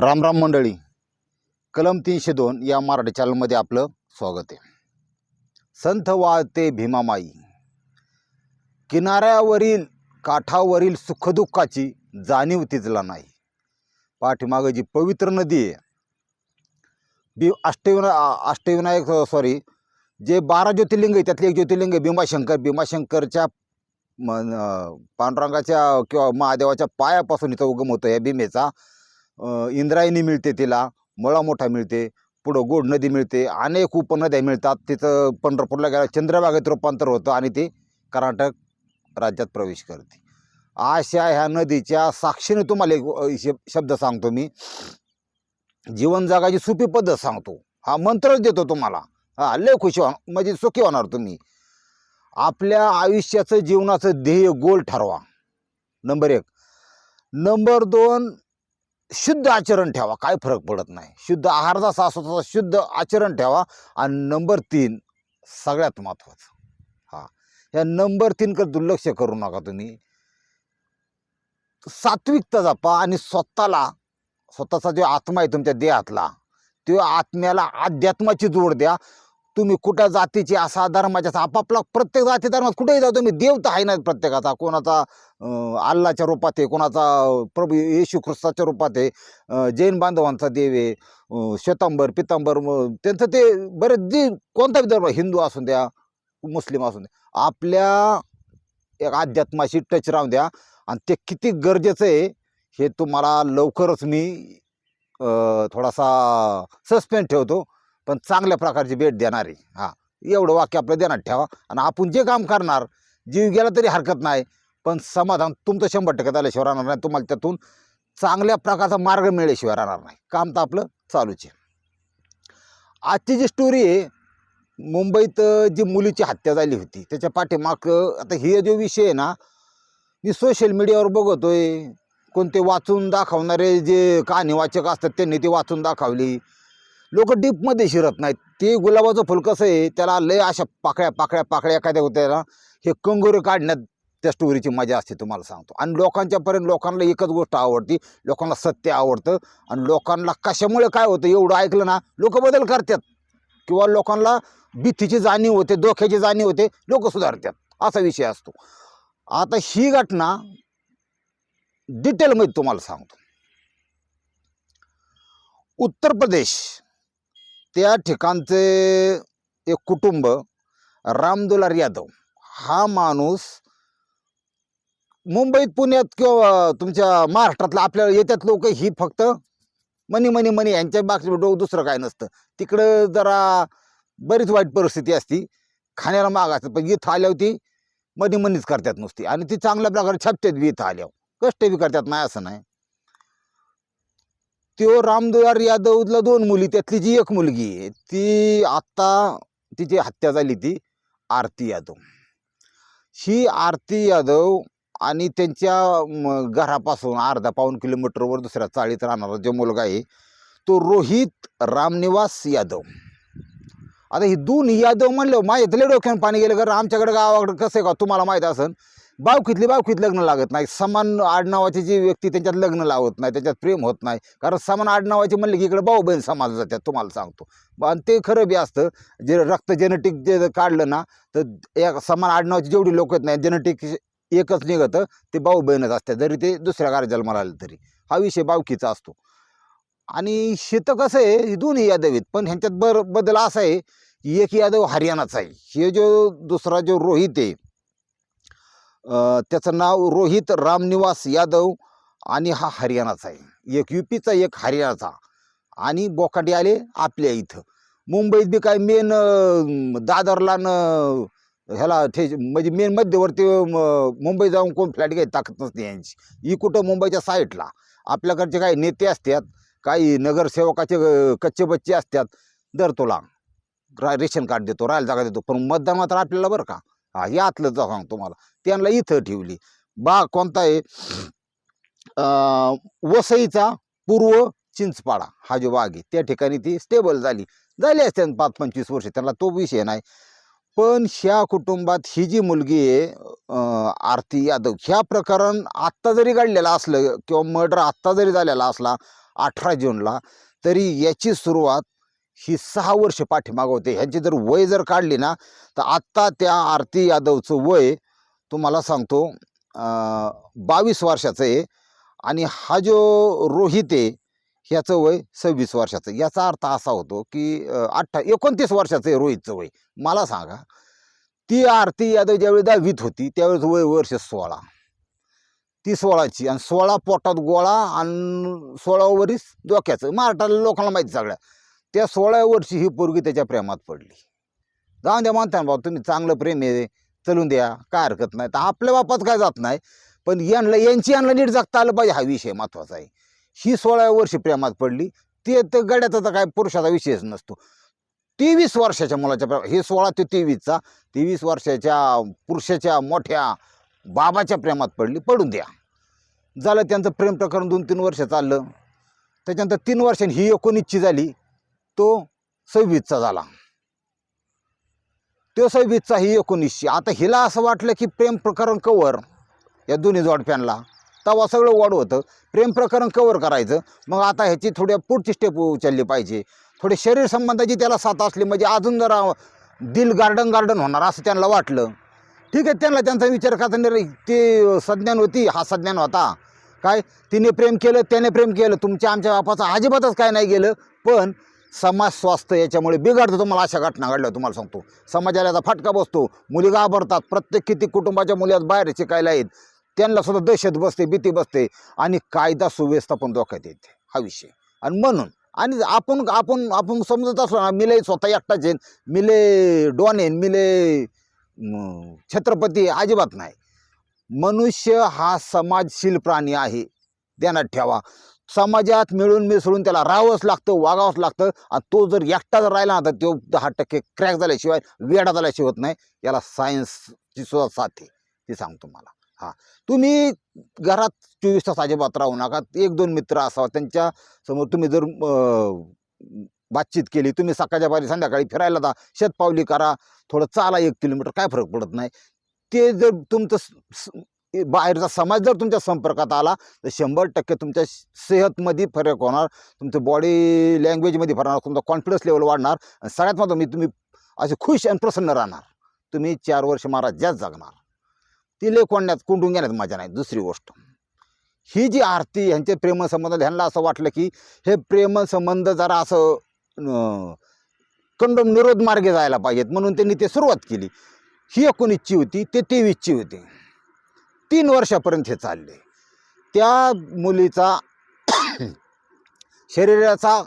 रामराम मंडळी. कलम तीनशे दोन या मराठी चॅनलमध्ये आपलं स्वागत आहे. संथ वाळते भीमामाई. किनाऱ्यावरील काठावरील सुखदुःखाची जाणीव तिचला नाही. पाठीमागं जी पवित्र नदी आहे. बी अष्टविना अष्टविनायक सॉरी जे बारा ज्योतिर्लिंग आहे त्यातले एक ज्योतिर्लिंग आहे भीमाशंकर. भीमाशंकरच्या म पांडुरंगाच्या किंवा महादेवाच्या पायापासून इथं उगम होतो या भीमेचा. इंद्रायणी मिळते तिला मळा मोठा मिळते पुढं गोड नदी मिळते अनेक उपनद्या मिळतात. तिथं पंढरपूरला गेला चंद्रभागेत रूपांतर होतं आणि ती कर्नाटक राज्यात प्रवेश करते. अशा ह्या नदीच्या साक्षीने तुम्हाला एक शब्द सांगतो मी. जीवन जगाची सोपी पद्धत सांगतो. हा मंत्रच देतो तुम्हाला. हा लय खुशी हो म्हणजे सुखी होणार तुम्ही. आपल्या आयुष्याचं जीवनाचं ध्येय गोल ठरवा. नंबर एक. नंबर दोन शुद्ध आचरण ठेवा काय फरक पडत नाही. शुद्ध आहार जसा असतो तसा शुद्ध आचरण ठेवा. आणि नंबर तीन सगळ्यात महत्त्वाचं हां. या नंबर तीनकडे दुर्लक्ष करू नका तुम्ही. सात्विकता जपा आणि स्वतःला स्वतःचा जो आत्मा आहे तुमच्या देहातला तो आत्म्याला अध्यात्माची जोड द्या. तुम्ही कुठं जातीची असा धर्माच्या असा आपापला प्रत्येक जाती धर्मात कुठेही जाऊ तुम्ही देव तर आहे ना प्रत्येकाचा. कोणाचा अल्लाच्या रूपात आहे कोणाचा प्रभू येशू ख्रिस्ताच्या रूपात आहे जैन बांधवांचा देव आहे श्वेतांबर पितांबर त्यांचं ते बरेच जे कोणता धर्म हिंदू असून द्या मुस्लिम असून द्या आपल्या एक अध्यात्माशी टच राहून द्या. आणि ते किती गरजेचं आहे हे तुम्हाला लवकरच मी थोडासा सस्पेंड ठेवतो. पण चांगल्या प्रकारची भेट देणार. आहे हां. एवढं वाक्य आपलं देण्यात ठेवा. आणि आपण जे काम करणार जीव गेला तरी हरकत नाही. पण समाधान तुमचं शंभर टक्के झाल्याशिवाय राहणार नाही. तुम्हाला त्यातून चांगल्या प्रकारचा मार्ग मिळेशिवाय राहणार नाही. काम तर आपलं चालूच आहे. आजची जी स्टोरी आहे मुंबईत जी मुलीची हत्या झाली होती त्याच्या पाठीमाग आता हे जो विषय आहे ना मी सोशल मीडियावर बघतोय. कोणते वाचून दाखवणारे जे कहाणी वाचक असतात त्यांनी ती वाचून दाखवली. लोक डीपमध्ये शिरत नाहीत. ते गुलाबाचं फुल कसं आहे त्याला लय अशा पाकळ्या पाकळ्या पाकळ्या एखाद्या होत्या ना हे कंगोरे काढण्यात त्या स्टोरीची मजा असते तुम्हाला सांगतो. आणि लोकांच्यापर्यंत लोकांना एकच गोष्ट आवडती लोकांना सत्य आवडतं. आणि लोकांना कशामुळे काय होतं एवढं ऐकलं ना लोक बदल करतात. किंवा लोकांना भीतीची जाणीव होते धोक्याची जाणीव होते लोक सुधारतात. असा विषय असतो. आता ही घटना डिटेलमध्ये तुम्हाला सांगतो. उत्तर प्रदेश त्या ठिकाणचे एक कुटुंब रामदुलार यादव. हा माणूस मुंबईत पुण्यात किंवा तुमच्या महाराष्ट्रातला आपल्या येत्यात लोक ही फक्त मनी मनी मनी यांच्या बाकी दुसरं काय नसतं. तिकडं जरा बरीच वाईट परिस्थिती असती. खाण्याला माग असतं पण इथं आल्यावरती मनी मनीच करतात नुसती. आणि ती चांगल्या प्रकारे छापतात बी इथं आल्यावर. कष्ट बी करतात नाही असं नाही. त्यो रामदुलार यादवला दोन मुली त्यातली जी एक मुलगी आहे ती आत्ता तिची हत्या झाली ती आरती यादव. ही आरती यादव आणि त्यांच्या घरापासून अर्धा पाऊन किलोमीटरवर दुसऱ्या चाळीत राहणारा जो मुलगा आहे तो रोहित रामनिवास यादव. आता ही दोन यादव म्हणलं माझ्यातले डोक्यानं पाणी गेलं कारण आमच्याकडे गावाकडे कसं आहे का तुम्हाला माहीत असेल बावकीतली बावकीत लग्न लागत नाही. समान आडनावाची जी व्यक्ती त्यांच्यात लग्न लावत नाही त्याच्यात प्रेम होत नाही. कारण समान आडनावाची म्हणले की इकडे भाऊ बहीण समाज जातात तुम्हाला सांगतो. आणि ते खरं बी असतं जे रक्त जेनेटिक जे काढलं ना तर या समान आडनावाची जेवढी लोक आहेत नाही जेनेटिक एकच निघतं ते भाऊ बहीणच असते जरी ते दुसऱ्या गार जन्माला आले तरी. हा विषय बावकीचा असतो. आणि शेतं कसं आहे दोन्ही यादव आहेत. पण ह्यांच्यात बर बदल असा आहे की एक यादव हरियाणाचा आहे. हे जो दुसरा जो रोहित आहे त्याचं नाव रोहित रामनिवास यादव आणि हा हरियाणाचा आहे. एक युपीचा एक हरियाणाचा. आणि बोकाटी आले आपल्या इथं. मुंबईत बी काय मेन दादरला न ह्याला ठे म्हणजे मेन मध्यवर्ती म- मुंबई जाऊन कोण फ्लॅट घ्यायची ताकद नसते यांची. ही कुठं मुंबईच्या साईडला आपल्याकडचे काही नेते असतात काही नगरसेवकाचे कच्चे बच्चे असतात दर तुला. रा रेशन कार्ड देतो राहायला जागा देतो पण मतदान मात्र आपल्याला बरं का? हा यातलं सांगतो तुम्हाला. त्यांना इथं ठेवली. बा कोणता आहे? वसईचा पूर्व चिंचपाडा हा जो बाग आहे त्या ठिकाणी ती स्टेबल झाली. झाली असते पाच पंचवीस वर्ष त्यांना तो विषय नाही. पण ह्या कुटुंबात ही जी मुलगी आहे आरती यादव ह्या प्रकरण आत्ता जरी घडलेलं असलं किंवा मर्डर आत्ता जरी झालेला असला अठरा जूनला तरी याची सुरुवात ही सहा वर्ष पाठीमागं होते. ह्यांची जर वय जर काढली ना तर आत्ता त्या आरती यादवचं वय तुम्हाला सांगतो बावीस वर्षाचं आहे आणि हा जो रोहित आहे ह्याचं वय सव्वीस वर्षाचं याचा अर्थ असा होतो की अठ्ठा एकोणतीस वर्षाचं आहे रोहितचं वय. मला सांगा ती आरती यादव ज्यावेळी दहावीत होती त्यावेळेस वय वर्ष सोळा. ती सोळाची आणि सोळा पोटात गोळा आणि सोळा वरीस डोक्याचं. महाराष्ट्राला लोकांना माहिती सगळ्या. त्या सोळा वर्षी ही पोरगी त्याच्या प्रेमात पडली. जाऊन द्या म्हणता भाऊ तुम्ही चांगलं प्रेम आहे. चलून द्या काय हरकत नाही. तर आपल्या बापात काय जात नाही. पण यांना यांची यांना नीट जगता आलं पाहिजे. हा विषय महत्त्वाचा आहे. ही सोळा वर्षी प्रेमात पडली. ते तर गड्याचा तर काय पुरुषाचा विषयच नसतो. तेवीस वर्षाच्या मुलाच्या प्रेम हे सोळा ते तेवीसचा तेवीस वर्षाच्या पुरुषाच्या मोठ्या बाबाच्या प्रेमात पडली. पडून द्या. झालं त्यांचं प्रेम प्रकरण दोन तीन वर्ष चाललं. त्याच्यानंतर तीन वर्षांनी ही एकोणीसची झाली. तो सव्वीसचा झाला. तो सव्वीसचा ही एकोणीसशे. आता हिला असं वाटलं की प्रेम प्रकरण कवर या दोन्ही जोडप्यांना. तेव्हा सगळं वाढ होतं. प्रेम प्रकरण कवर करायचं. मग आता ह्याची थोड्या पुढची स्टेप उचलली पाहिजे. थोडे शरीर संबंधाची त्याला साथ असली म्हणजे अजून जरा दिल गार्डन गार्डन होणार असं त्यांना वाटलं. ठीक आहे त्यांना त्यांचा विचार करता नाही रे. ते संज्ञान होती हा संज्ञान होता. काय? तिने प्रेम केलं त्याने प्रेम केलं. तुमच्या आमच्या बापाचं अजिबातच काय नाही गेलं. पण समाज स्वास्थ्य याच्यामुळे बिघडतं. तुम्हाला अशा घटना घडल्या तुम्हाला सांगतो. समाजाला याचा फटका बसतो. मुली घाबरतात. प्रत्येक किती कुटुंबाच्या मुली आज बाहेर शिकायला आहेत. त्यांना सुद्धा दहशत बसते भीती बसते. आणि कायदा सुव्यवस्था पण धोक्यात येते. हा विषय. आणि म्हणून आणि आपण आपण आपण समजत असलो ना मिले स्वतः एकटाच येईन मिले डॉन मिले छत्रपती अजिबात नाही. मनुष्य हा समाजशील प्राणी आहे. ध्यानात ठेवा. समाजात मिळून मिसळून त्याला राहावंच लागतं वागावंच लागतं. आणि तो जर एकटा जर राहिला ना तर तो दहा टक्के क्रॅक झाल्याशिवाय वेडा झाल्याशिवाय होत नाही. याला सायन्सची सुद्धा साथ आहे ती सांगतो मला. हां. तुम्ही घरात चोवीस तास अजिबात राहू नका. एक दोन मित्र असावा. त्यांच्यासमोर तुम्ही जर बातचीत केली तुम्ही सकाळच्या पारी संध्याकाळी फिरायला जा. शेतपावली करा. थोडं चाला एक किलोमीटर काय फरक पडत नाही. ते जर तुमचं बाहेरचा समाज जर तुमच्या संपर्कात आला तर शंभर टक्के तुमच्या सेहतमध्ये फरक होणार तुमचं बॉडी लँग्वेजमध्ये फरक होणार तुमचा कॉन्फिडन्स लेवल वाढणार आणि सगळ्यात महत्त्व मी म्हणजे तुम्ही असे खुश आणि प्रसन्न राहणार. तुम्ही चार वर्ष महाराज जास्त जगणार. ती लय कोंडण्यात कोंडून घेण्यात मजा नाही. दुसरी गोष्ट ही जी आरती ह्यांचे प्रेमसंबंध ह्यांना असं वाटलं की हे प्रेमसंबंध जरा असं कंडम निरोध मार्गे जायला पाहिजेत म्हणून त्यांनी ते सुरुवात केली. ही एकोणीसची होती ते तेवीसची होती. तीन वर्षापर्यंत हे चालले. त्या मुलीचा शरीराचा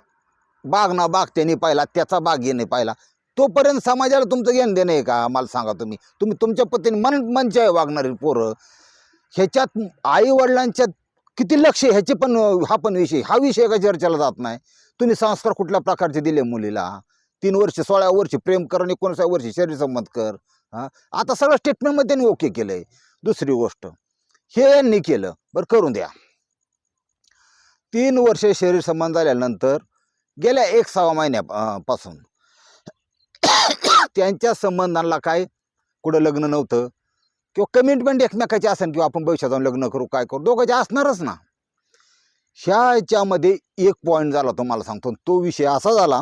बाग ना बाग त्यांनी पाहिला त्याचा बाग येणे पाहिला. तोपर्यंत समाजाला तुमचं घेणं देणं आहे का? मला सांगा तुम्ही. तुम्ही तुमच्या पतीने मन मंच आहे वागणारी पोरं. ह्याच्यात आई वडिलांच्या किती लक्ष ह्याचे पण हा पण विषय. हा विषय का चर्चेला जात नाही? तुम्ही संस्कार कुठल्या प्रकारचे दिले मुलीला? तीन वर्ष सोळा वर्ष प्रेम कर आणि एकोणीसाव्या वर्षी शरीर संमत कर. हां? आता सगळं स्टेटमेंटमध्ये त्यांनी ओके केलं आहे दुसरी गोष्ट. हे यांनी केलं. बरं करून द्या. तीन वर्ष शरीर संबंध झाल्यानंतर गेल्या एक सहा महिन्या पासून त्यांच्या संबंधांना काय कुठं लग्न नव्हतं किंवा कमिटमेंट एकमेकाची असेल किंवा आपण भविष्यात जाऊन लग्न करू काय करू दोघांचे असणारच ना. ह्याच्यामध्ये एक पॉईंट झाला तो मला सांगतो. तो विषय असा झाला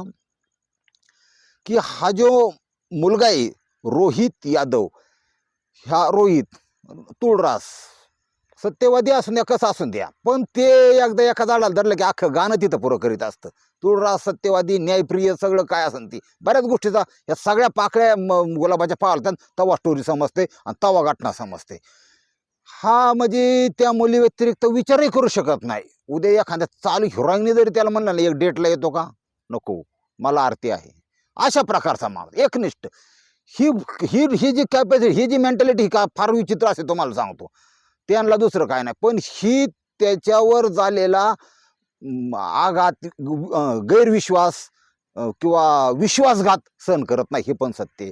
की हा जो मुलगा आहे रोहित यादव ह्या रोहित तुळरास सत्यवादी असून द्या कसं असून द्या? पण ते एकदा एका झाडाला धरलं की अख्खं गाणं तिथं पुरं करीत असतं. तुळरास सत्यवादी न्यायप्रिय सगळं काय असेल ती. बऱ्याच गोष्टीचा या सगळ्या पाकळ्या म- गुलाबाच्या पावलतात तवा स्टोरी समजते आणि तवा घटना समजते. हा म्हणजे त्या मुली व्यतिरिक्त विचारही करू शकत नाही. उद्या एखाद्या चालू हिरोईनने जरी त्याला म्हणलं ना एक डेटला येतो का? नको. मला आरती आहे. अशा प्रकारचा माणूस. एकनिष्ठ. ही ही ही जी कॅपॅसिटी ही जी मेंटॅलिटी का फार विचित्र असते तुम्हाला सांगतो. त्यांना दुसरं काय नाही. पण ही त्याच्यावर झालेला आघात गैरविश्वास किंवा विश्वासघात सहन करत नाही हे पण सत्य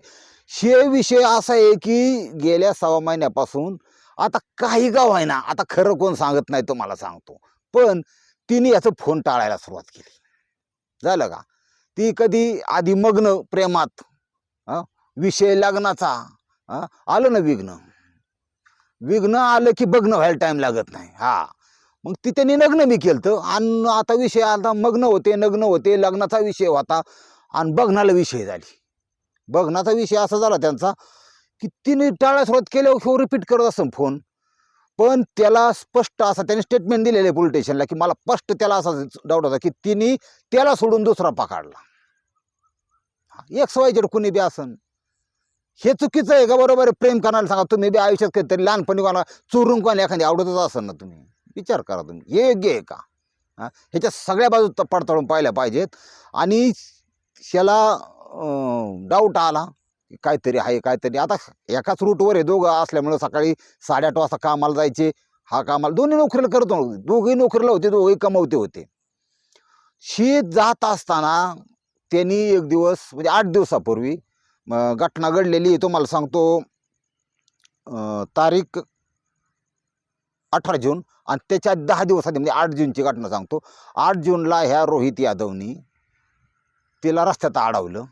हे विषय असा आहे की गेल्या सहा महिन्यापासून आता काही गाव आहे ना आता खरं कोण सांगत नाही तुम्हाला सांगतो. पण तिने याचं फोन टाळायला सुरुवात केली. झालं का? ती कधी आधी मग्न प्रेमात हं? विषय लग्नाचा आलं ना विघ्न? विघ्न आलं की बघणं व्हायला टाईम लागत नाही. हा. मग तिथे त्यांनी लग्न केलं आणि आता विषय आता मग्न होते नग्न होते लग्नाचा विषय होता. आणि बघण्याला विषय झाली. बघण्याचा विषय असा झाला त्यांचा की तिने टाळ्या सुरुवात केल्यावर ह्यो रिपीट करत असं फोन पण त्याला स्पष्ट असा त्याने स्टेटमेंट दिलेलं आहे पोलीस स्टेशनला की मला स्पष्ट त्याला असा डाऊट होता की तिने त्याला सोडून दुसरा पकडला. एक वाय कुणी बी असन हे चुकीचं आहे का बरोबर? आहे प्रेम करायला सांगा. तुम्ही बी आयुष्यात कधीतरी लहानपणी कोणा चोरून कोणा एखादी आवडतच असाल ना तुम्ही. विचार करा तुम्ही. हे योग्य आहे का? ह्याच्या सगळ्या बाजू पडताळून पाहिल्या पाहिजेत. आणि ह्याला डाऊट आला काहीतरी आहे काहीतरी. आता एकाच रूटवर आहे दोघं असल्यामुळं सकाळी साडेआठ वाजता कामाला जायचे. हा कामाला दोन्ही नोकरीला करत होते. दोघंही नोकरीला होते दोघंही कमवते होते. शेत जात असताना त्यांनी एक दिवस म्हणजे आठ दिवसापूर्वी घटना घडलेली आहे तुम्हाला सांगतो. तारीख अठरा जून आणि त्याच्या दहा दिवस आधी म्हणजे आठ जूनची घटना सांगतो. आठ जूनला ह्या रोहित यादवनी तिला रस्त्यात अडवलं.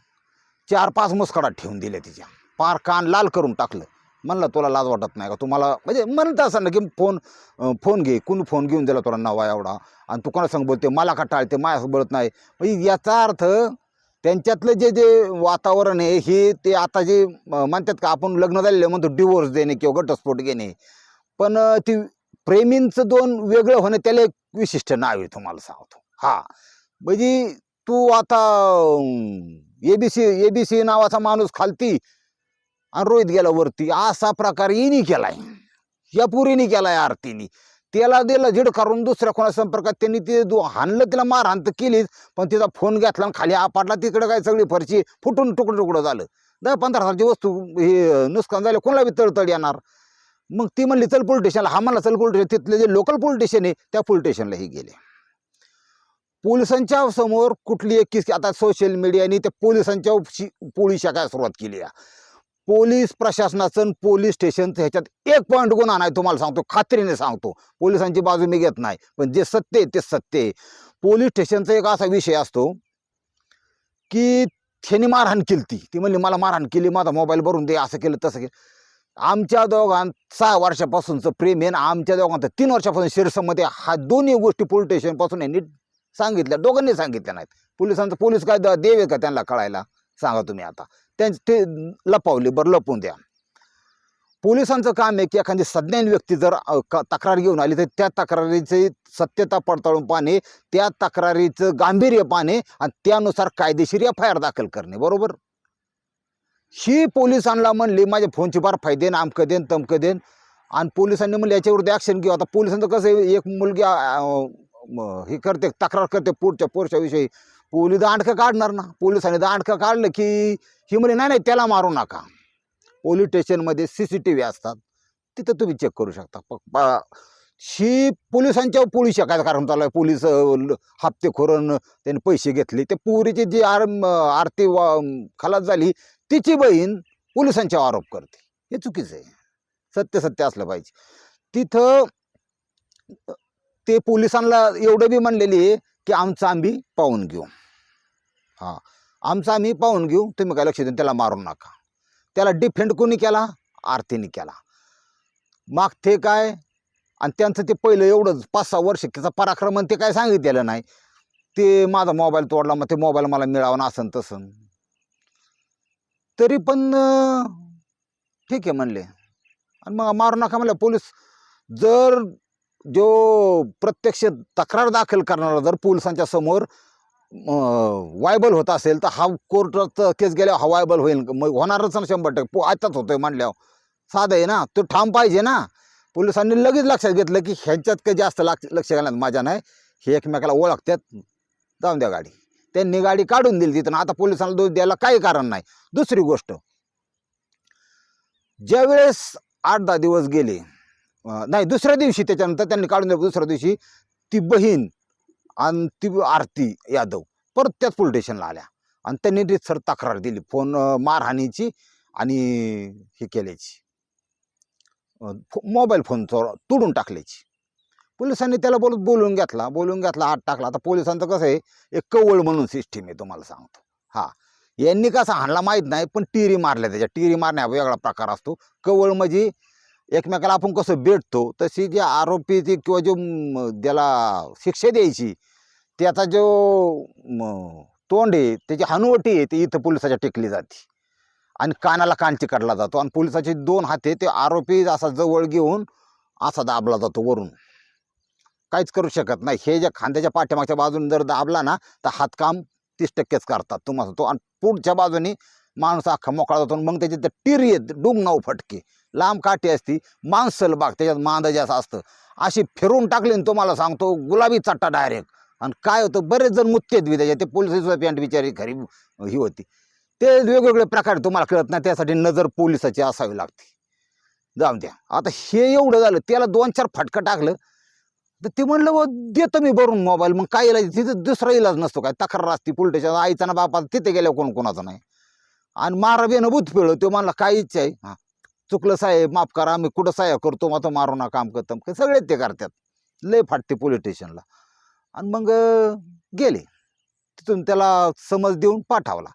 चार पाच मुस्कडात ठेवून दिल्या तिच्या. पार कान लाल करून टाकलं. म्हणलं तुला लाज वाटत नाही का? तुम्हाला म्हणजे म्हणत असं ना की फोन फोन घे. कोण फोन घेऊन दिला तुला नवा एवढा? आणि तू कोणा सांग बोलते? मला का टाळते? माझ्या बोलत नाही. म्हणजे याचा अर्थ त्यांच्यातलं जे जे वातावरण आहे हे ते आता जे म्हणतात का आपण लग्न झालेलं म्हणतो डिवोर्स देणे किंवा घटस्फोट घेणे. पण ती प्रेमींचं दोन वेगळं होणं त्याला एक विशिष्ट नाव आहे तुम्हाला सांगतो. हा. म्हणजे तू आता एबीसी एबीसी नावाचा माणूस खालती आणि रोहित गेला वरती. असा प्रकार येणी केलाय. या पुरीनी केलाय आरतीनी. त्याला दिलं झिड करून दुसऱ्या कोणा संपर्कात त्यांनी ते हाणलं तिला मारहाण तर केलीच पण तिचा फोन घेतला आणि खाली आपटला तिकडे काय सगळी फरशी फुटून तुकडं तुकडं झालं. दहा पंधरा हजारची वस्तू हे नुकसान झालं कोणाला बी तळतळ येणार? मग ती म्हणली चल पोलीस स्टेशनला. हा म्हणला चल पोलीस स्टेशन तिथले जे लोकल पोलीस स्टेशन आहे त्या पोलीस स्टेशनलाही गेले. पोलिसांच्या समोर कुठली एक किस आता सोशल मीडियाने त्या पोलिसांच्या पोळीशा पोळी सुरुवात केली आहे पोलीस प्रशासनाचं आणि पोलीस स्टेशनचं ह्याच्यात एक पॉईंट गुन्हा नाही तुम्हाला सांगतो खात्रीने सांगतो. पोलिसांची बाजू मी घेत नाही पण जे सत्य आहे ते सत्य आहे. पोलीस स्टेशनचा एक असा विषय असतो की त्यांनी मारहाण केली ती ती म्हणली मला मारहाण केली माझा मोबाईल भरून दे असं केलं तसं केलं. आमच्या दोघां सहा वर्षापासूनचं प्रेम आहे आणि आमच्या दोघांचं तीन वर्षापासून शिरसमध्ये हा दोन्ही गोष्टी पोलीस स्टेशनपासून यांनी सांगितल्या दोघांनी सांगितल्या नाहीत. पोलिसांचं पोलीस काय द- देव आहे का त्यांना कळायला? सांगा तुम्ही आता. त्यांचे ते लपावले बरं लपवून द्या. पोलिसांचं काम आहे की एखादी सज्ञान व्यक्ती जर तक्रार घेऊन आली तर त्या तक्रारीची सत्यता पडताळून पाहणे त्या तक्रारीचं गांभीर्य पाहणे आणि त्यानुसार कायदेशीर एफ आय आर दाखल करणे बरोबर? ही पोलिसांना म्हणली माझ्या फोनची फायदे देन आमकं देन तमकं देन. आणि पोलिसांनी म्हणलं याच्यावरती ॲक्शन घेऊ. आता पोलिसांचं कसं आहे एक मुलगी हे करते तक्रार करते पुढच्या पुढच्याविषयी पोलीस दांडकं काढणार ना. पोलिसांनी दांडकं काढलं की ही म्हणे नाही नाही त्याला मारू नका. पोलीस स्टेशनमध्ये सी सी टी व्ही असतात. तिथं तुम्ही चेक करू शकता. प- ही पोलिसांच्या पोळी शाखाचं कारण चालू आहे. पोलीस अ, त्यांनी पैसे घेतले. ते पुरीची जी आर आरती वा खलास झाली तिची बहीण पोलिसांच्या आरोप करते. हे चुकीचं आहे. सत्य सत्य असलं पाहिजे. तिथं ते पोलिसांना एवढं बी म्हणलेली आहे की आमचं आम्ही पाहून घेऊ. हां. आमचं आम्ही पाहून घेऊ. तुम्ही काय लक्ष देऊन त्याला मारू नका. त्याला डिफेंड कोणी केला? आरतीने केला. मागते काय? आणि त्यांचं ते पहिलं एवढं पाच सहा वर्ष त्याचा पराक्रम ते काय सांगितलेलं नाही. ते माझा मोबाईल तोडला मग ते मोबाईल मला मिळावा ना असं तसं तरी पण ठीक आहे म्हणले. आणि मग मारू नका म्हणलं. पोलीस जर जो प्रत्यक्ष तक्रार दाखल करणारा जर पोलिसांच्या समोर वायबल होत असेल तर हा कोर्टात केस गेल्यावर हा वायबल होईल. मग होणारच ना शंभर टक्के. आताच होतोय म्हणल्यावर. साधं आहे ना? तो ठाम पाहिजे ना? पोलिसांनी लगेच लक्षात घेतलं की ह्यांच्यात काही जास्त लक्ष लक्ष घालण्यात माझ्या नाही. हे एकमेकाला ओळखतात. जाऊन द्या गाडी. त्यांनी गाडी काढून दिली तिथं आता पोलिसांना दोष द्यायला काही कारण नाही. दुसरी गोष्ट. ज्यावेळेस आठ दहा दिवस गेले नाही दुसऱ्या दिवशी त्याच्यानंतर त्यांनी काढून दिलं. दुसऱ्या दिवशी ती बहीण आणि ती आरती यादव परत त्याच पोलीस स्टेशनला आल्या. आणि त्यांनी रितसर तक्रार दिली फोन मारहाणीची आणि हे केल्याची. फो- मोबाईल फोन चोर तोडून टाकल्याची. पोलिसांनी त्याला बोलत बोलून घेतला बोलून घेतला हात टाकला. आता पोलिसांचं कसं आहे एक कवळ म्हणून सिस्टीम आहे तुम्हाला सांगतो. हा यांनी कसा हाणला माहीत नाही पण टिरी मारल्या त्याच्या. टिरी मारण्या वेगळा प्रकार असतो. कवळ म्हणजे एकमेकाला आपण कसं भेटतो तशी जे आरोपी ती किंवा जो ज्याला त्याला शिक्षा द्यायची त्याचा जो तोंड आहे त्याची हनुवटी आहे ती इथं पोलिसाच्या टेकली जाते. आणि कानाला कान चिकटला जातो. आणि पोलिसाचे दोन हाते ते आरोपी असा जवळ घेऊन असा दाबला जातो वरून. काहीच करू शकत नाही. हे ज्या खांद्याच्या पाठीमागच्या बाजूने जर दाबला ना तर हातकाम तीस टक्केच करतात. तुम्हाला तो आणि पुढच्या बाजूने माणूस अख्खा मोकळा जातो आणि मग त्याच्यात तर टीर येत डुंग नाव फटके. लांब काठी असती मांसल बाग त्याच्यात मांद जास्त असतं. अशी फिरून टाकली ना तुम्हाला सांगतो गुलाबी चट्टा डायरेक्ट आणि काय होतं बरेच जण मुत्तेत बी त्याच्या ते पोलीस पॅन्ट बिचारी खरी ही होती. ते वेगवेगळे प्रकार तुम्हाला कळत नाही त्यासाठी नजर पोलिसाची असावी लागते. जाऊन द्या. आता हे एवढं झालं त्याला दोन चार फटकं टाकलं तर ते म्हणलं "बुवा, देतो मी भरून मोबाईल मग काय इलाज? तिथं दुसरा इलाज नसतो काय? तक्रार असते पोलिटिशन आईचा ना बापा तिथे गेल्या कोण कोणाचं नाही? आणि मारा बेनं बुत पिळलं. तो म्हणला काय इच्छा आहे? हा. चुकलं साहेब माफ करा. आम्ही कुठं साहेब करतो? मग तो मारू ना काम करतो सगळे ते करतात. लय फाटते पोलीस स्टेशनला. आणि मग गेले. तिथून त्याला समज देऊन पाठवला.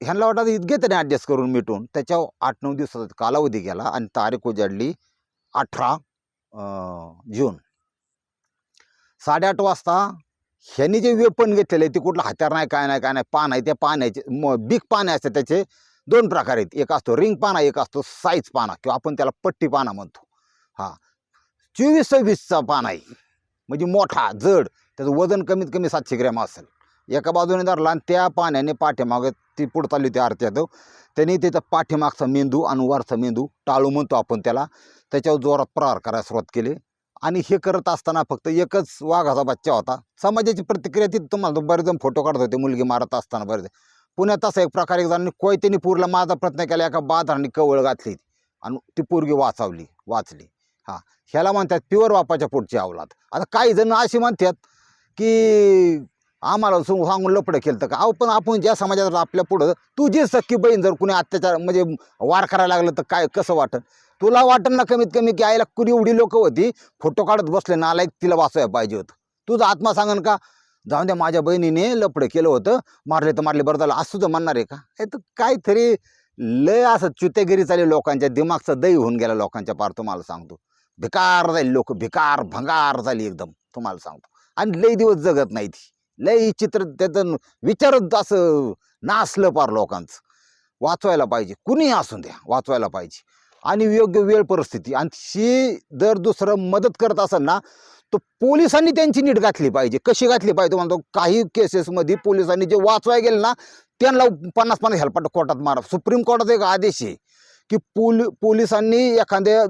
ह्यांना वाटत इतके त्याने ॲडजस्ट करून मिटून. त्याच्यावर आठ नऊ दिवसाचा कालावधी गेला आणि तारीख उजाडली अठरा जून. साडेआठ वाजता ह्यांनी जे वेपन घेतलेलं आहे ते कुठलं हत्यार नाही काय नाही काय नाही पान आहे त्या पाण्याचे म बिग पाने असतात त्याचे दोन प्रकार आहेत. एक असतो रिंग पाना एक असतो साईज पाना किंवा आपण त्याला पट्टी पाना म्हणतो. हा. चोवीस सव्वीसचा पान आहे. म्हणजे मोठा जड त्याचं वजन कमीत कमी सातशे ग्रॅम असेल. एका बाजूने धरला आणि त्या पाण्याने पाठीमागं ती पुढं चालली होती आरत्यात त्यांनी त्याचा पाठीमागचा मेंदू आणि वरचा मेंदू टाळू म्हणतो आपण त्याला. त्याच्यावर जोरात प्रहार करायला सुरुवात केली. आणि हे करत असताना फक्त एकच वाघाचा बच्चा होता. समाजाची प्रतिक्रिया ती तुम्हाला बरेच जण फोटो काढत होते मुलगी मारत असताना बरेच पुण्यात असा एक प्रकार एक जणांनी कोयतेने पूरला माझा प्रयत्न केला एका बाजाराने कवळ घातली. आणि ती पोरगी वाचवली वाचली. हां ह्याला म्हणतात प्युअर बापाच्या पुढची अवलाद. आता काही जण अशी म्हणतात की आम्हाला सांगून लपडं केलं तर का? अहो पण आपण ज्या समाजात आपल्या पुढं तू जे सख्खी बहीण जर कुणी अत्याचार म्हणजे वार करायला लागलं तर काय कसं वाटत तुला वाटत ना कमीत कमी की आईला कुणी एवढी लोक होती फोटो काढत बसले नालायक तिला वाचवायला पाहिजे होतं. तुझा आत्मा सांगन का जाऊन द्या माझ्या बहिणीने लपडं केलं होतं मारले तर मारले बरं झालं असं तर म्हणणार आहे का? हे तर काहीतरी लय असं चुतेगिरी चालली लोकांच्या दिमागचं दही होऊन गेला लोकांच्या पार तुम्हाला सांगतो. भिकार झाली लोक भिकार भंगार झाली एकदम तुम्हाला सांगतो. आणि लई दिवस जगत नाही ती लई चित्र त्याचं विचारत असं नासलं पार लोकांचं. वाचवायला पाहिजे. कुणीही असून द्या वाचवायला पाहिजे. आणि योग्य वेळ परिस्थिती. आणि शी जर दुसरं मदत करत असेल ना तर पोलिसांनी त्यांची नीट घातली पाहिजे. कशी घातली पाहिजे? तो म्हणतो काही केसेसमध्ये पोलिसांनी जे वाचवाय गेले ना त्यांना पन्नास पन्नास हेल्पाट कोर्टात मारा. सुप्रीम कोर्टाचा एक आदेश आहे की पोल पोलिसांनी एखाद्या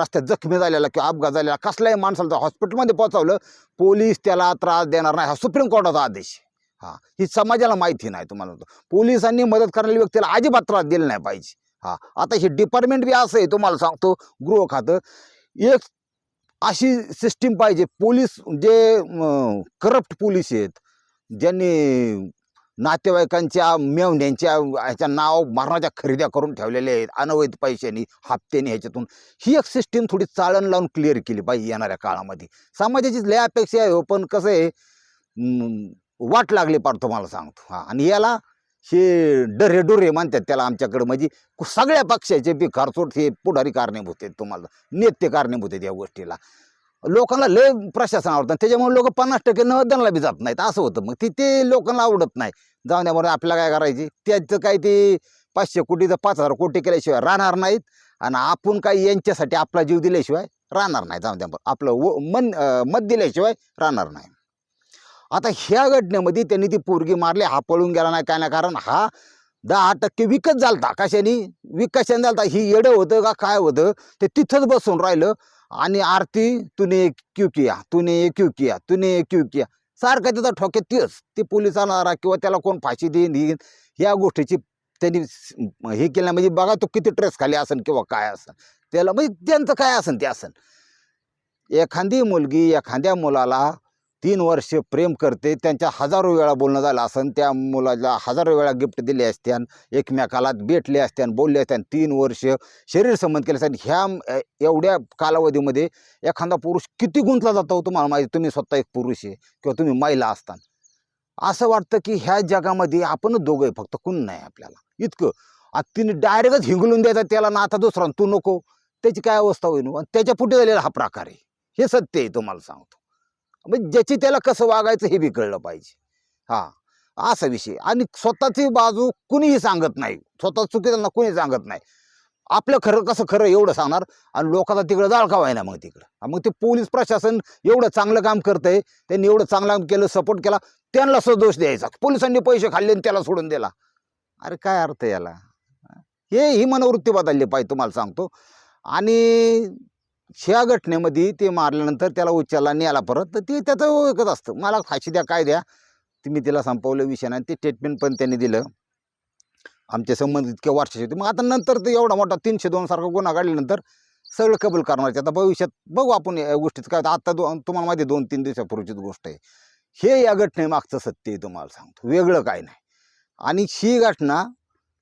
रस्त्यात जखमी झालेला किंवा अपघात झालेला कसल्याही माणसाला हॉस्पिटलमध्ये पोहोचवलं पोलीस त्याला त्रास देणार नाही. हा सुप्रीम कोर्टाचा आदेश हां हा. ही समाजाला माहिती नाही तुम्हाला पोलिसांनी मदत करणाऱ्या व्यक्तीला अजिबात त्रास दिला नाही पाहिजे. हा आता हे डिपार्टमेंट बी असं आहे तुम्हाला सांगतो गृह खातं. एक अशी सिस्टीम पाहिजे पोलीस जे करप्ट पोलीस आहेत ज्यांनी नातेवाईकांच्या मेवण्यांच्या ह्याच्या नाव मरणाच्या खरेद्या करून ठेवलेल्या आहेत अनवैध पैशांनी हप्त्याने ह्याच्यातून. ही एक सिस्टीम थोडी चाळण लावून क्लिअर केली पाहिजे येणाऱ्या काळामध्ये. समाजाचीच लय अपेक्षा आहे हो, पण कसं आहे वाट लागली पार तुम्हाला सांगतो. हां आणि याला हे डरे डोरे म्हणतात त्याला आमच्याकडं. म्हणजे सगळ्या पक्षाचे बी हे पुढारी कारणीभूत आहेत तुम्हाला. नेते कारणीभूत आहेत या गोष्टीला. लोकांना लय प्रशासन आवडतं त्याच्यामुळे लोक पन्नास टक्के नवदानला बी जात नाहीत. असं होतं. मग ती ते लोकांना आवडत नाही. जाऊन द्यामुळे आपल्याला काय करायची? त्याचं काय ते पाचशे कोटीचं पाच हजार कोटी केल्याशिवाय राहणार नाहीत. आणि आपण काय यांच्यासाठी आपला जीव दिल्याशिवाय राहणार नाही. जाऊन द्या आपलं व मन मत दिल्याशिवाय राहणार नाही. आता ह्या घटनेमध्ये त्यांनी ती पोरगी मारली हा पळून गेला नाही काय नाही कारण हा दहा टक्के विकत झालता. कशाने? विकशाने झालता. ही येडं होतं का काय होतं? ते तिथंच बसून राहिलं. आणि आरती तुने क्यू किया तुने क्यू किया तुने क्यू किया. सारखं त्याचा ठोके तेच. ते पोलिसांना किंवा त्याला कोण फाशी देईन येईन ह्या गोष्टीची त्यांनी हे केलं. म्हणजे बघा तो किती ट्रेस खाली असन किंवा काय असन. त्याला म्हणजे त्यांचं काय असन ते असन. एखादी मुलगी एखाद्या मुलाला तीन वर्ष प्रेम करते त्यांच्या हजारो वेळा बोलणं झालं असं त्या मुलाला हजारो वेळा गिफ्ट दिले असत्यान एकमेकाला भेटले असत्यान बोलले असत्यान तीन वर्ष शरीर संबंध केले असत्यान ह्या एवढ्या कालावधीमध्ये एखादा पुरुष किती गुंतला जातो हो तुम्हाला माहिती? तुम्ही स्वतः एक पुरुष आहे किंवा तुम्ही महिला असतान. असं वाटतं की ह्या जगामध्ये आपणच दोघं फक्त कोण नाही आपल्याला. इतकं. आता तिने डायरेक्टच हिंगलून द्यायचा त्याला ना आता दुसरा तू नको. त्याची काय अवस्था होईल आणि त्याच्या पुढे झालेला हा प्रकार आहे. हे सत्य आहे तुम्हाला सांगतो. म्हणजे ज्याची त्याला कसं वागायचं हे बी कळलं पाहिजे. हा असा विषय. आणि स्वतःची बाजू कुणीही सांगत नाही. स्वतः चुकीचं कुणी सांगत नाही. आपलं खरं कसं खरं एवढं सांगणार आणि लोकांना तिकडं जाळकावाय ना मग तिकडं? मग ते पोलीस प्रशासन एवढं चांगलं काम करतंय त्यांनी एवढं चांगलं काम केलं सपोर्ट केला त्यांना सदोष दोष द्यायचा. पोलिसांनी पैसे खाल्ले आणि त्याला सोडून दिला. अरे काय अर्थ याला? हे ही मनोवृत्ती बदलली पाहिजे तुम्हाला सांगतो. आणि ह्या घटनेमध्ये ते मारल्यानंतर त्याला उच्चारला न्यायला परत तर ते त्याचं ओळखत असतं. मला फाशी द्या काय द्या ते मी तिला संपवलं विषय नाही. ते ट्रीटमेंट पण त्यांनी दिलं. आमचे संबंध इतक्या वर्षाचे होते. मग आता नंतर ते एवढा मोठा तीनशे दोन सारखा गुन्हा काढल्यानंतर सगळं कबूल करणार आता भविष्यात बघू आपण या गोष्टीचं काय आता दो तुम्हाला माहिती दोन तीन दिवसापूर्वीचीच गोष्ट आहे. हे या घटनेमागचं सत्य आहे तुम्हाला सांगतो. वेगळं काय नाही. आणि ही घटना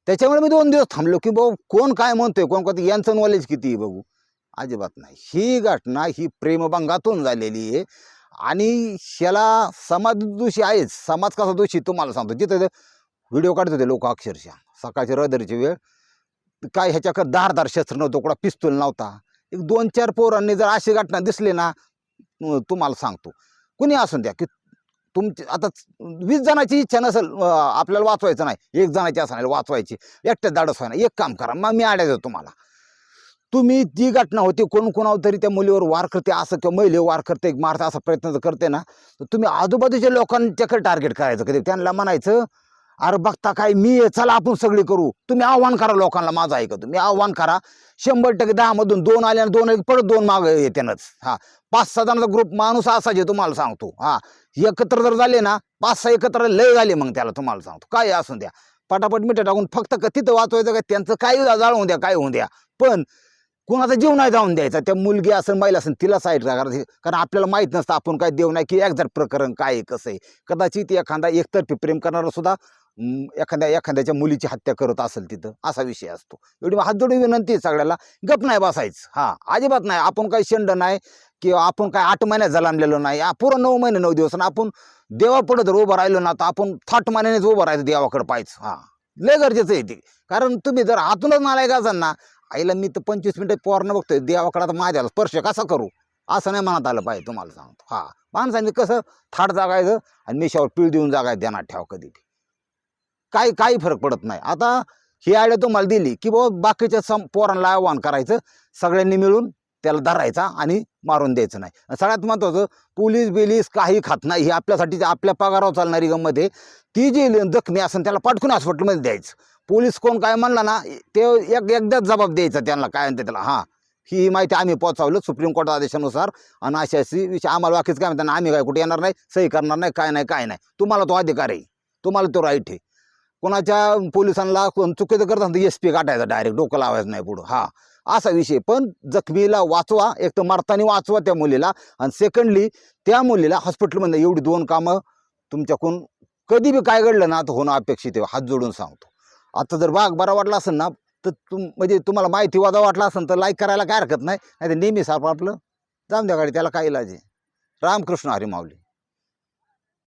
त्याच्यामुळे मी दोन दिवस थांबलो की भाऊ कोण काय म्हणतोय कोण कोणतं यांचं नॉलेज किती आहे बघू. अजिबात नाही. ही घटना ही प्रेमभंगातून झालेली आहे. आणि ह्याला समाज दोषी आहेच. समाज कसा दोषी तुम्हाला सांगतो. जिथं व्हिडिओ काढत होते लोक अक्षरशः. सकाळची रदरीची वेळ. काय ह्याच्याकडे धारदार शस्त्र नव्हतं कुठं पिस्तूल नव्हता. एक दोन चार पोरांनी जर अशी घटना दिसली ना तुम्हाला सांगतो. कुणी असून द्या की तुमची आता वीस जणाची इच्छा नसेल आपल्याला वाचवायचं नाही. एक जणाची असं नाही वाचवायची. एकट्या दाडस व्हायला एक काम करा. मग मी आड्या देतो तुम्हाला. तुम्ही ती घटना होती कोण कोणावर तरी त्या मुलीवर वार करते असं किंवा महिले वार करते मारता असा प्रयत्न जर करते ना तर तुम्ही आजूबाजूच्या लोकांच्याकडे टार्गेट करायचं कधी? त्यांना म्हणायचं अरे बघता काय मी चला आपण सगळी करू. तुम्ही आव्हान करा लोकांना माझं ऐका तुम्ही आव्हान करा. शंभर टक्के दहामधून दोन आले आणि दोन एक परत दोन माग येतेनच हा. पाच सहा जणांचा ग्रुप माणूस असा जे तुम्हाला सांगतो. हा. एकत्र जर झाले ना पाच सहा एकत्र लय झाले मग त्याला तुम्हाला सांगतो. काय असून द्या. पटापट मिठं टाकून फक्त तिथं वाचवायचं का त्यांचं काही जाळवून द्या काय होऊन द्या. पण कोणाचा जीव नाही जाऊन द्यायचा. त्या मुलगी असेल महिला असेल तिला साईड करायची. कारण आपल्याला माहीत नसतं आपण काय देऊ नाही की एक्झॅक्ट प्रकरण काय आहे कसं आहे. कदाचित एखादा एकतर्फी प्रेम करणारा सुद्धा एखाद्या एखाद्याच्या मुलीची हत्या करत असेल तिथं असा विषय असतो. एवढी हात जोडून विनंती आहे सगळ्याला गप नाही बसायचं. हां अजिबात नाही. आपण काही शेंड नाही किंवा आपण काय आठ महिन्यात जलामलेलो नाही. पुरा पुरं नऊ महिने नऊ दिवस. आणि आपण देवापुढं जर उभं राहिलो ना तर आपण थाट महिन्यानेच उभं राहायचं देवाकडं पाहायचं. हा लय गरजेचं आहे ते. कारण तुम्ही जर हातूनच नालायक असाल ना आईला मी तर पंचवीस मिनटं पोरणं बघतोय देवाकडे आता माझ्याला स्पर्श कसा करू? असं नाही मनात आलं पाहिजे तुम्हाला सांगतो. हा माणसांनी कसं थाट जागायचं आणि मिशावर पीळ देऊन जागायचं ध्यानात ठेवा कधी ते काही काही फरक पडत नाही. आता ही आयडिया तुम्हाला दिली की बाबा बाकीच्या सम पोरांना आव्हान करायचं सगळ्यांनी मिळून त्याला धरायचा आणि मारून द्यायचं नाही. सगळ्यात महत्त्वाचं पोलीस बिलीस काही खात नाही ही आपल्यासाठी आपल्या पगारावर चालणारी गंमत आहे. ती जी जखमी असेल त्याला पाठकून हॉस्पिटलमध्ये द्यायचं. पोलीस कोण काय म्हणला ना ते एक एकदाच जबाब द्यायचा त्यांना काय म्हणते त्याला हां ही माहिती आम्ही पोचावलं सुप्रीम कोर्ट आदेशानुसार आणि अशी अशी विषय आम्हाला बाकीच काय म्हणताना आम्ही काय कुठे येणार नाही सही करणार नाही काय नाही काय नाही. तुम्हाला तो अधिकार आहे. तुम्हाला तो राईट आहे. कोणाच्या पोलिसांना कोण चुकीचं करत असतं एस पी गाठायचा डायरेक्ट डोकं लावायचं नाही पुढं. हा. असा विषय. पण जखमीला वाचवा एक तर मारताना वाचवा त्या मुलीला आणि सेकंडली त्या मुलीला हॉस्पिटलमध्ये एवढी दोन कामं तुमच्याकडून कधी बी काय घडलं ना तर होणं अपेक्षित आहे. हात जोडून सांगतो. आता जर बाग बरा वाटला असेल ना तर तुम म्हणजे तुम्हाला माहिती वादा वाटला असेल तर लाईक करायला काय हरकत नाही. नाही तर नेहमी साप आपलं जाऊन द्या गाडी त्याला काय इलाज आहे? रामकृष्ण हरी माऊली.